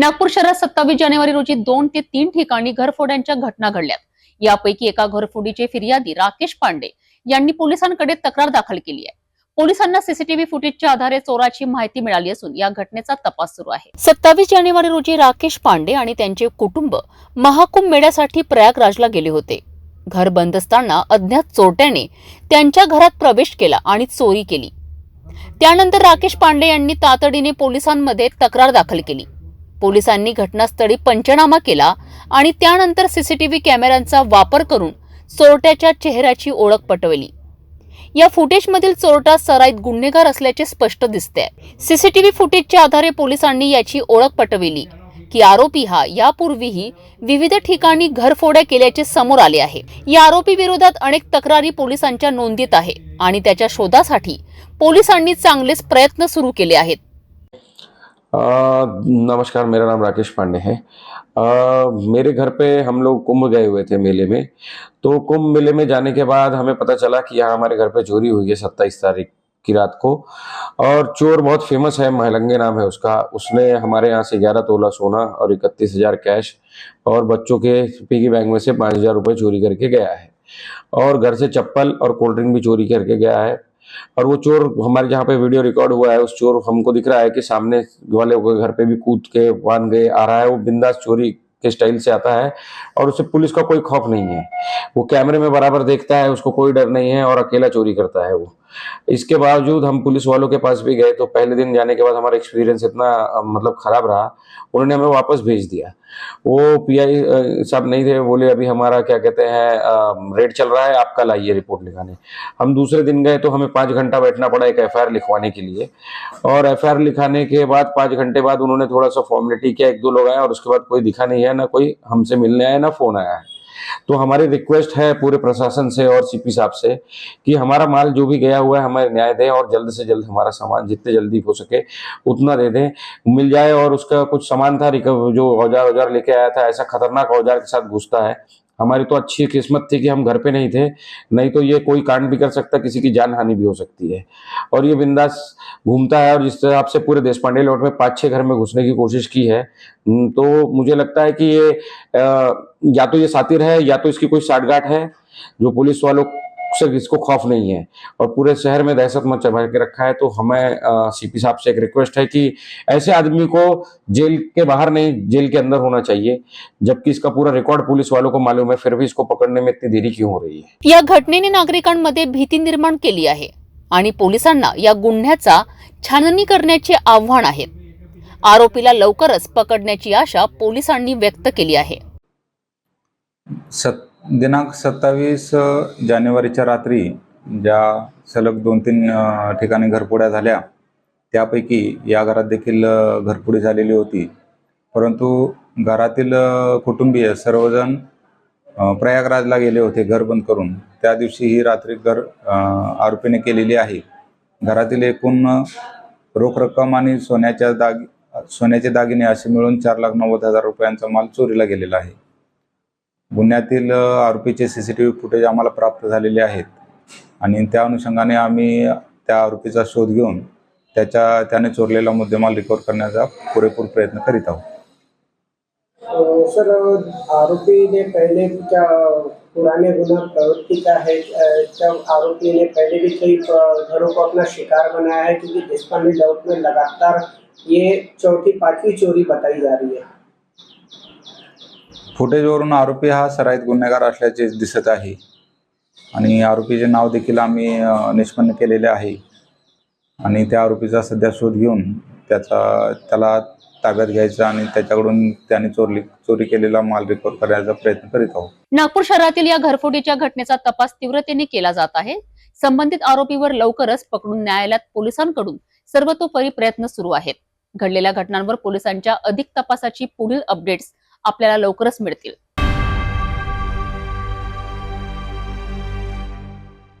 नागपूर शहरात सत्तावीस जानेवारी रोजी दोन ते तीन ठिकाणी घरफोड्यांच्या घटना घडल्यात. यापैकी एका घरफोडीचे फिर्यादी राकेश पांडे यांनी पोलिसांकडे तक्रार दाखल केली आहे. पोलिसांना सीसीटीव्ही फुटेजच्या आधारे चोराची माहिती मिळाली असून या घटनेचा तपास सुरू आहे. सत्तावीस जानेवारी रोजी राकेश पांडे आणि त्यांचे कुटुंब महाकुंभ मेळ्यासाठी प्रयागराजला गेले होते. घर बंद असताना अज्ञात चोरट्याने त्यांच्या घरात प्रवेश केला आणि चोरी केली. त्यानंतर राकेश पांडे यांनी तातडीने पोलिसांमध्ये तक्रार दाखल केली. पोलिसांनी घटनास्थळी पंचनामा केला आणि त्यानंतर सीसीटीव्ही कॅमेऱ्यांचा वापर करून चोरट्याच्या चेहऱ्याची ओळख पटवली. या फुटेजमधील चोरटा सराईत गुन्हेगार असल्याचे स्पष्ट दिसते सीसीटीव्ही फुटेजच्या आधारे पोलिसांनी याची ओळख पटविली की आरोपी हा यापूर्वीही विविध ठिकाणी घरफोड्या केल्याचे समोर आले आहे. या आरोपी विरोधात अनेक तक्रारी पोलिसांच्या नोंदीत आहे आणि त्याच्या शोधासाठी पोलिसांनी चांगलेच प्रयत्न सुरू केले आहेत. नमस्कार मेरा नाम राकेश पांडे है। अ, मेरे घर पे हम लोग कुंभ गए हुए थे मेले में। तो कुंभ मेले में जाने के बाद हमें पता चला कि यहाँ हमारे घर पे चोरी हुई है सत्ताईस तारीख की रात को। और चोर बहुत फ़ेमस है महलंगे नाम है उसका। उसने हमारे यहाँ से ग्यारह तोला सोना और इकतीस हज़ार कैश और बच्चों के पिगी बैंक में से पाँच हज़ार रुपये चोरी करके गया है। और घर से चप्पल और कोल्ड ड्रिंक भी चोरी करके गया है। और वो चोर हमारे जहाँ पे वीडियो रिकॉर्ड हुआ है उस चोर हमको दिख रहा है कि सामने वाले घर पे भी कूद के बांध गए आ रहा है वो बिंदास चोरी के स्टाइल से आता है और उसे पुलिस का कोई खौफ नहीं है। वो कैमरे में बराबर देखता है, उसको कोई डर नहीं है और अकेला चोरी करता है वो। इसके बावजूद हम पुलिस वालों के पास भी गए तो पहले दिन जाने के बाद हमारा एक्सपीरियंस इतना मतलब खराब रहा। उन्होंने हमें वापस भेज दिया। वो पीआई साहब नहीं थे, बोले अभी हमारा क्या कहते हैं रेड चल रहा है, आप कल आइए रिपोर्ट लिखाने। हम दूसरे दिन गए तो हमें पाँच घंटा बैठना पड़ा एक एफआईआर लिखवाने के लिए। और एफ़ लिखाने के बाद, पाँच घंटे बाद उन्होंने थोड़ा सा फॉर्मेलिटी किया, एक दो लोग आए और उसके बाद कोई दिखा नहीं है। ना कोई हमसे मिलने आया, ना फ़ोन आया है। तो हमारी रिक्वेस्ट है पूरे प्रशासन से और सीपी साहब से कि हमारा माल जो भी गया हुआ है, हमें न्याय दें और जल्द से जल्द हमारा सामान जितने जल्दी हो सके उतना दे दें, मिल जाए और उसका कुछ सामान था जो औज़ार औज़ार लेके आया था, ऐसा खतरनाक औज़ार के साथ घुसता है हमारी तो अच्छी किस्मत थी कि हम घर पे नहीं थे, नहीं तो ये कोई कांड भी कर सकता, किसी की जान हानि भी हो सकती है। और ये बिंदास घूमता है और जिस तरह आपसे पूरे देश पांडे लौट में पाँच छह घर में घुसने की कोशिश की है तो मुझे लगता है कि ये या तो ये सातिर है, या तो इसकी कोई साठगांठ है, जो पुलिस वालों से इसको खौफ नहीं है। और पूरे शहर में दहशत मचा के रखा है तो हमें सीपी साहब से एक रिक्वेस्ट है कि ऐसे आदमी को जेल के बाहर नहीं जेल के अंदर होना चाहिए जबकि इसका पूरा रिकॉर्ड पुलिस वालों को मालूम है फिर भी इसको पकड़ने में इतनी देरी क्यों हो रही है? या घटनेने नागरिकांमध्ये भीती निर्माण केली आहे आणि पोलिसांना या गुन्ह्याचा छाननी करण्याचे आव्हान आहे. आरोपीला लवकरच पकडण्याची आशा पोलिसांनी व्यक्त केली आहे. सत दिनांक सत्तावीस जानेवारीच्या रात्री ज्या सलग दोन तीन ठिकाणी घरपोड्या झाल्या त्यापैकी या घरात देखील घरपुडी झालेली होती. परंतु घरातील कुटुंबीय सर्वजण प्रयागराजला गेले होते घर बंद करून. त्या दिवशी ही रात्री घर आरोपीने केलेली आहे. घरातील एकूण रोख रक्कम आणि सोन्याच्या दाग सोन्याचे दागिने असे मिळून चार लाख नव्वद हजार रुपयांचा माल चोरीला गेलेला आहे. गुन्ह्यातील आरोपीचे C C T V footage आम्हाला प्राप्त झालेले आहेत. आणि त्या अनुषंगाने आम्ही त्या आरोपीचा शोध घेऊन त्याच्या त्याने चोरलेला मुद्देमाल रिकवर करण्याचा पुरेपूर प्रयत्न करीत आहोत. सर आरोपी ने पहले क्या पुराने गुना प्रवृत्ति का है अ, आरोपी ने पहले भी कई घरों को अपना शिकार बनाया है क्योंकि देशपांडे डाउट में लगातार ये चौथी पांचवी चोरी बताई जा रही है। फुटेजवरून आरोपी हा सराईत गुन्हेगार असल्याचे दिसत आहे. आणि आरोपीचे नाव देखील आम्ही निष्पन्न केलेले आहे. आणि त्या आरोपीचा सध्या शोध घेऊन त्याचा त्याला ताब्यात घ्यायचा आणि त्याच्याकडून त्याने चोरली चोरी केलेला माल रिकवर करण्याचा प्रयत्न करीत आहोत. नागपूर शहरातील या घरफोडीच्या घटनेचा तपास तीव्रतेने केला जात आहे. संबंधित आरोपीवर लवकरच पकडून न्यायालयात पोलिसांकडून सर्वतोपरी प्रयत्न सुरू आहेत. घडलेल्या घटनांवर पोलिसांच्या अधिक तपासाची पुढील अपडेट्स आपल्याला लवकरच मिळतील.